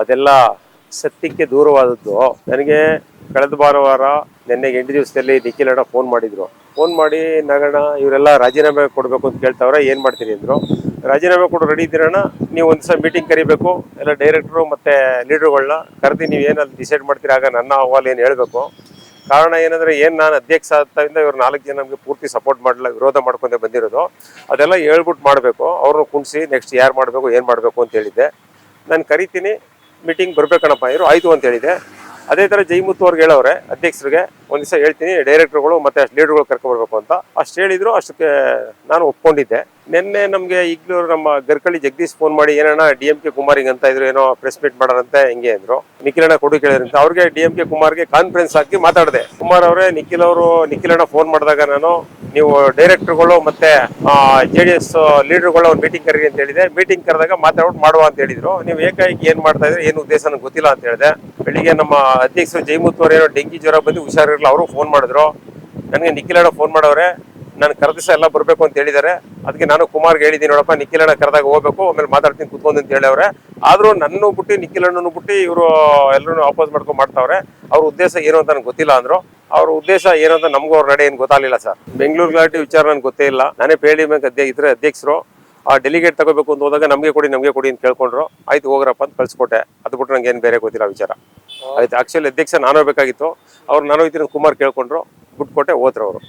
ಅದೆಲ್ಲ ಸತ್ಯಕ್ಕೆ ದೂರವಾದದ್ದು. ನನಗೆ ಕಳೆದ ಭಾನುವಾರ ನಿನ್ನೆ ಎಂಟು ದಿವಸದಲ್ಲಿ ನಿಖಿಲ್ ಅಣ್ಣ ಫೋನ್ ಮಾಡಿದ್ರು. ಫೋನ್ ಮಾಡಿ ನಗಣ ಇವರೆಲ್ಲ ರಾಜೀನಾಮೆ ಕೊಡಬೇಕು ಅಂತ ಕೇಳ್ತಾವ್ರೆ, ಏನು ಮಾಡ್ತೀನಿ ಅಂದರು. ರಾಜೀನಾಮೆ ಕೊಡು ರೆಡಿ ಇದ್ದೀರಣ್ಣ ನೀವು ಒಂದು ದಿವಸ ಮೀಟಿಂಗ್ ಕರಿಬೇಕು, ಎಲ್ಲ ಡೈರೆಕ್ಟ್ರು ಮತ್ತು ಲೀಡ್ರುಗಳನ್ನ ಕರೆದು ನೀವು ಏನು ಅಲ್ಲಿ ಡಿಸೈಡ್ ಮಾಡ್ತೀರಿ, ಆಗ ನನ್ನ ಅಹವಾಲ್ ಏನು ಹೇಳಬೇಕು? ಕಾರಣ ಏನಂದರೆ, ಏನು ನಾನು ಅಧ್ಯಕ್ಷ ಆಗ್ತಾಯಿಂದ ಇವ್ರು ನಾಲ್ಕು ಜನ ನಮಗೆ ಪೂರ್ತಿ ಸಪೋರ್ಟ್ ಮಾಡಲ್ಲ ವಿರೋಧ ಮಾಡ್ಕೊಂಡೆ ಬಂದಿರೋದು. ಅದೆಲ್ಲ ಹೇಳ್ಬಿಟ್ಟು ಮಾಡಬೇಕು. ಅವ್ರನ್ನ ಕುಣಿಸಿ ನೆಕ್ಸ್ಟ್ ಯಾರು ಮಾಡಬೇಕು, ಏನು ಮಾಡಬೇಕು ಅಂತ ಹೇಳಿದ್ದೆ. ನಾನು ಕರಿತೀನಿ. ಮೀಟಿಂಗ್ ಬರ್ಬೇಕಣಪ್ಪ. ಇವರು ಆಯ್ತು ಅಂತ ಹೇಳಿದೆ. ಅದೇ ಥರ ಜೈಮುತ್ತು ಅವ್ರಿಗೆ ಹೇಳವ್ರೆ, ಅಧ್ಯಕ್ಷರಿಗೆ ಒಂದು ದಿವಸ ಹೇಳ್ತೀನಿ ಡೈರೆಕ್ಟರ್ಗಳು ಮತ್ತೆ ಅಷ್ಟು ಲೀಡರ್ಗಳು ಕರ್ಕೊಬರ್ಬೇಕು ಅಂತ. ಅಷ್ಟು ಹೇಳಿದ್ರು, ಅಷ್ಟಕ್ಕೆ ನಾನು ಒಪ್ಕೊಂಡಿದ್ದೆ. ನಿನ್ನೆ ನಮಗೆ ಈಗಲೂ ನಮ್ಮ ಗರ್ಕಳಿ ಜಗದೀಶ್ ಫೋನ್ ಮಾಡಿ, ಏನಣ್ಣ ಡಿ ಎಂ ಕೆ ಕುಮಾರ್ ಹಿಂಗ್ ಅಂತ ಇದ್ರು, ಏನೋ ಪ್ರೆಸ್ ಮೀಟ್ ಮಾಡೋರಂತೆ ಹಿಂಗೆ ಅಂದ್ರು. ನಿಖಿಲ್ ಅಣ್ಣ ಕೊಡು ಕೇಳಿದ್ರಂತ ಅವ್ರಿಗೆ ಡಿ ಎಂ ಕೆ ಕುಮಾರ್ಗೆ ಕಾನ್ಫರೆನ್ಸ್ ಹಾಕಿ ಮಾತಾಡಿದೆ. ಕುಮಾರ್ ಅವರೇ, ನಿಖಿಲ್ ಅವರು ನಿಖಿಲ್ ಅಣ್ಣ ಫೋನ್ ಮಾಡಿದಾಗ ನಾನು ನೀವು ಡೈರೆಕ್ಟರ್ಗಳು ಮತ್ತೆ ಜೆ ಡಿ ಎಸ್ ಲೀಡರ್ಗಳು ಅವ್ರು ಮೀಟಿಂಗ್ ಕರೀರಿ ಅಂತ ಹೇಳಿದೆ. ಮೀಟಿಂಗ್ ಕರೆದಾಗ ಮಾತಾಡ್ಬಿಟ್ಟು ಮಾಡುವ ಅಂತ ಹೇಳಿದ್ರು. ನೀವು ಏಕಾಏಕಿ ಏನ್ ಮಾಡ್ತಾ ಇದ್ರೆ? ಏನು ಉದ್ದೇಶ ನನಗೆ ಗೊತ್ತಿಲ್ಲ ಅಂತ ಹೇಳಿದೆ. ಬೆಳಿಗ್ಗೆ ನಮ್ಮ ಅಧ್ಯಕ್ಷರು ಏನೋ ಡೆಂಗಿ ಜ್ವರ ಬಂದು ಹುಷಾರಿರಲ್ಲ ಅವರು ಫೋನ್ ಮಾಡಿದ್ರು. ನನಗೆ ನಿಖಿಲ್ ಅಣ್ಣ ಫೋನ್ ಮಾಡವ್ರೆ. ನಾನು ಕರೆದಿಸ ಎಲ್ಲ ಬರಬೇಕು ಅಂತ ಹೇಳಿದ್ದಾರೆ. ಅದಕ್ಕೆ ನಾನು ಕುಮಾರ್ಗೆ ಹೇಳಿದ್ದೀನಿ, ನೋಡಪ್ಪ, ನಿಖಿಲಣ್ಣ ಕರೆದಾಗ ಹೋಗ್ಬೇಕು, ಆಮೇಲೆ ಮಾತಾಡ್ತೀನಿ, ಕುತ್ಕೊಂಡು ಅಂತ ಹೇಳವ್ರೆ. ಆದರೂ ನನ್ನ ಬಿಟ್ಟು ನಿಖಿಲ್ ಅಣ್ಣನು ಬಿಟ್ಟು ಇವರು ಎಲ್ಲರೂ ಆಪೋಸ್ ಮಾಡ್ಕೊಂಡು ಮಾಡ್ತಾವ್ರೆ. ಅವ್ರ ಉದ್ದೇಶ ಏನು ಅಂತ ನನಗೆ ಗೊತ್ತಿಲ್ಲ ಅಂದರು. ಅವ್ರ ಉದ್ದೇಶ ಏನು ಅಂತ ನಮಗೂ ಅವ್ರ ನಡೆ ಏನು ಗೊತ್ತಾಗಲಿಲ್ಲ ಸರ್. ಬೆಂಗಳೂರು ಗಲಾಟೆ ವಿಚಾರ ನನಗೆ ಗೊತ್ತೇ ಇಲ್ಲ. ನಾನೇ ಪೇಳಿ ಬ್ಯಾಂಕ್ ಅಧ್ಯಕ್ಷ, ಇದ್ರೆ ಅಧ್ಯಕ್ಷರು. ಆ ಡೆಲಿಗೇಟ್ ತಗೋಬೇಕು ಅಂತ ಹೋದಾಗ ನಮಗೆ ಕೊಡಿ ನಮಗೆ ಕೊಡಿ ಅಂತ ಕೇಳ್ಕೊಂಡ್ರು. ಆಯ್ತು, ಹೋಗ್ರಪ್ಪ ಅಂತ ಕಳ್ಸಿಕೊಟ್ಟೆ. ಅದು ಬಿಟ್ಟು ನಂಗೆ ಏನು ಬೇರೆ ಗೊತ್ತಿಲ್ಲ ವಿಚಾರ. ಆಯ್ತು ಆಕ್ಚುಲಿ ಅಧ್ಯಕ್ಷ ನಾನು ಹೋಗ್ಬೇಕಾಗಿತ್ತು ಅವ್ರು ನಾನು ಹೋಗ್ತೀನಿ ಕುಮಾರ್ ಕೇಳ್ಕೊಂಡ್ರು. ಬಿಟ್ಕೊಟ್ಟೆ ಹೋದ್ರು ಅವರು.